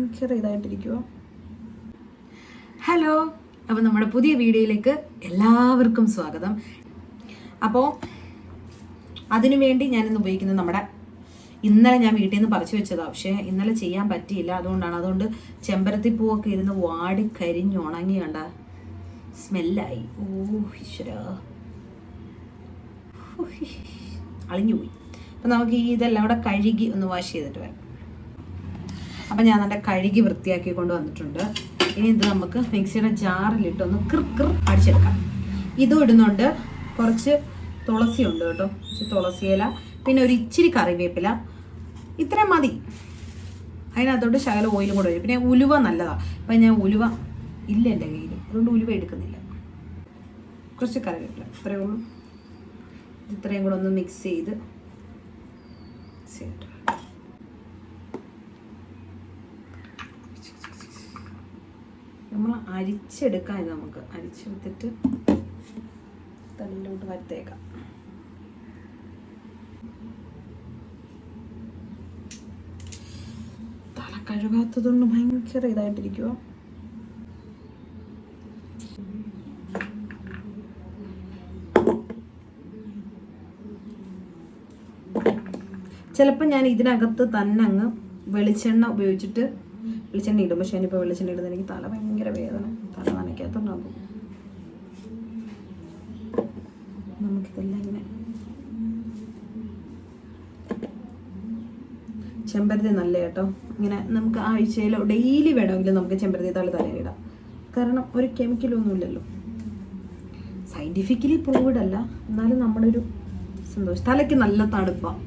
ഇതായിട്ടിരിക്കുമോ hello അപ്പോൾ നമ്മുടെ പുതിയ വീഡിയോയിലേക്ക് എല്ലാവർക്കും സ്വാഗതം. അപ്പോൾ അതിനുവേണ്ടി ഞാനിന്ന് ഉപയോഗിക്കുന്നത് നമ്മുടെ ഇന്നലെ ഞാൻ വീട്ടിൽ നിന്ന് പറിച്ചു വെച്ചതാണ് പക്ഷേ ഇന്നലെ ചെയ്യാൻ പറ്റിയില്ല. അതുകൊണ്ടാണ്. അതുകൊണ്ട് ചെമ്പരത്തി പൂവൊക്കെ ഇരുന്ന് വാടി കരിഞ്ഞ് ഉണങ്ങി കണ്ട സ്മെല്ലായി. ഓ ഈശ്വര. അളിഞ്ഞുപോയി അപ്പം നമുക്ക് ഈ ഇതെല്ലാം കൂടെ കഴുകി ഒന്ന് വാഷ് ചെയ്തിട്ട് വരാം. അപ്പം ഞാൻ നല്ല കഴുകി വൃത്തിയാക്കി കൊണ്ട് വന്നിട്ടുണ്ട് ഇനി ഇത് നമുക്ക് മിക്സിയുടെ ജാറിലിട്ട് ഒന്ന് കിർ കിർ അടിച്ചെടുക്കാം. ഇതും ഇടുന്നുണ്ട്. കുറച്ച് തുളസി ഉണ്ട് കേട്ടോ. കുറച്ച് തുളസിയില പിന്നെ ഒരു ഇച്ചിരി കറിവേപ്പില. ഇത്രയും മതി. അതിനകത്തോട്ട് ശകല ഓയിലും കൂടെ വരും പിന്നെ ഉലുവ നല്ലതാണ് അപ്പം ഞാൻ ഉലുവ ഇല്ല എന്റെ കയ്യിൽ അതുകൊണ്ട് ഉലുവ എടുക്കുന്നില്ല. കുറച്ച് കറിവേപ്പില. ഇത്രയേ ഇത്രയും കൂടെ ഒന്ന് മിക്സ് ചെയ്ത്. ചെയ്തിട്ട് നമ്മൾ അരിച്ചെടുക്കാം ഇത് നമുക്ക്. അരിച്ചെടുത്തിട്ട് തല്ലിലോട്ട് വരുത്തേക്കാം. തല കഴുകാത്തതുകൊണ്ട് ഭയങ്കര ഇതായിട്ടിരിക്കുമോ ചിലപ്പോൾ ഞാൻ ഇതിനകത്ത് തന്നെ അങ്ങ് വെളിച്ചെണ്ണ ഉപയോഗിച്ചിട്ട് വെളിച്ചെണ്ണ ഇടും പക്ഷെ ഞാനിപ്പോൾ വെളിച്ചെണ്ണ ഇടുന്നത് എനിക്ക് തല ഭയങ്കര വേദന. തല നനയ്ക്കാത്തതുകൊണ്ടാകും നമുക്കിതെല്ലാം ഇങ്ങനെ. ചെമ്പരത്തി നല്ല കേട്ടോ. ഇങ്ങനെ നമുക്ക് ആഴ്ചയിലോ ഡെയിലി വേണമെങ്കിലും നമുക്ക് ചെമ്പരത്തി താളി തലയിലിടാം. കാരണം ഒരു കെമിക്കലൊന്നും ഇല്ലല്ലോ. സയന്റിഫിക്കലി പ്രൂവ്ഡ് അല്ല. എന്നാലും നമ്മുടെ ഒരു സന്തോഷം. തലയ്ക്ക് നല്ല തണുപ്പാണ്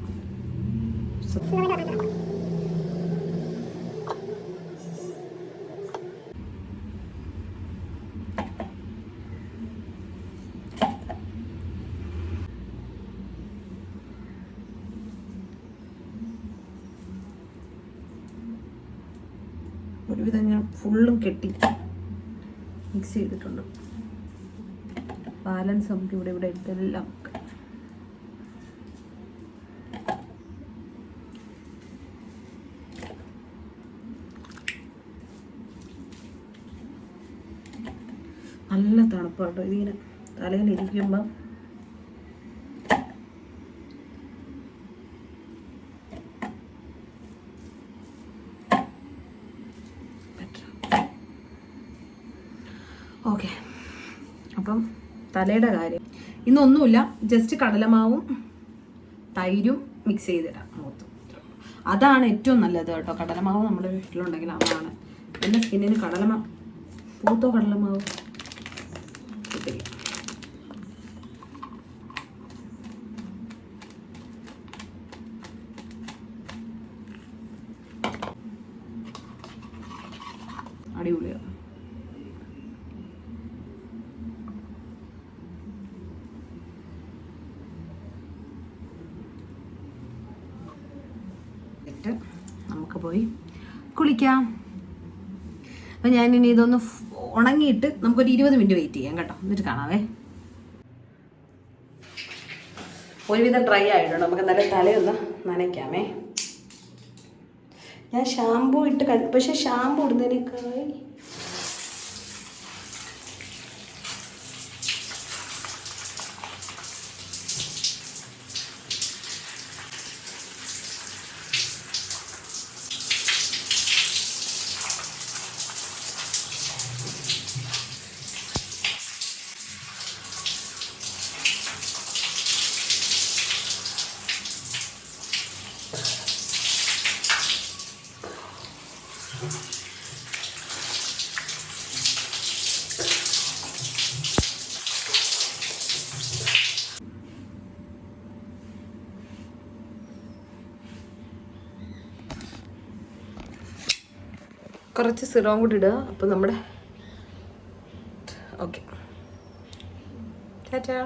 ഒരുവിധം ഞാൻ ഫുള്ളും കെട്ടി മിക്സ് ചെയ്തിട്ടുണ്ട്. ബാലൻസ് നമുക്ക് ഇവിടെ ഇവിടെ ഇട്ടെല്ലാം നല്ല തണുപ്പാട്ടോ ഇതിങ്ങനെ തലയിൽ ഇരിക്കുമ്പോൾ ഓക്കെ. അപ്പം തലയുടെ കാര്യം. ഇന്നൊന്നുമില്ല. ജസ്റ്റ് കടലമാവും തൈരും മിക്സ് ചെയ്തിടാം. മൊത്തം. അതാണ് ഏറ്റവും നല്ലത് കേട്ടോ. കടലമാവ് നമ്മുടെ വീട്ടിലുണ്ടെങ്കിൽ അതാണ്. എന്റെ സ്കിന്നിന് കടലമാവ് പൂത്തോ കടലമാവ്? അടിപൊളിയാണ്. ഇട്ട് നമുക്ക് പോയി കുളിക്കാം. അപ്പം ഞാൻ ഇനി ഇതൊന്ന് ഉണങ്ങിയിട്ട് നമുക്കൊരു ഇരുപത് മിനിറ്റ് വെയിറ്റ് ചെയ്യാം കേട്ടോ. എന്നിട്ട് കാണാവേ. ഒരുവിധം ഡ്രൈ ആയിട്ടുണ്ട്. നമുക്ക് നല്ല തലയൊന്ന് നനയ്ക്കാമേ. ഞാൻ ഷാമ്പൂ ഇട്ട് കഴി പക്ഷേ ഷാമ്പൂ ഇടുന്നതിനേക്കായി കുറച്ച് സിറോം കൂടി ഇടുക. അപ്പോൾ നമ്മുടെ ഓക്കെ. ടാറ്റാ.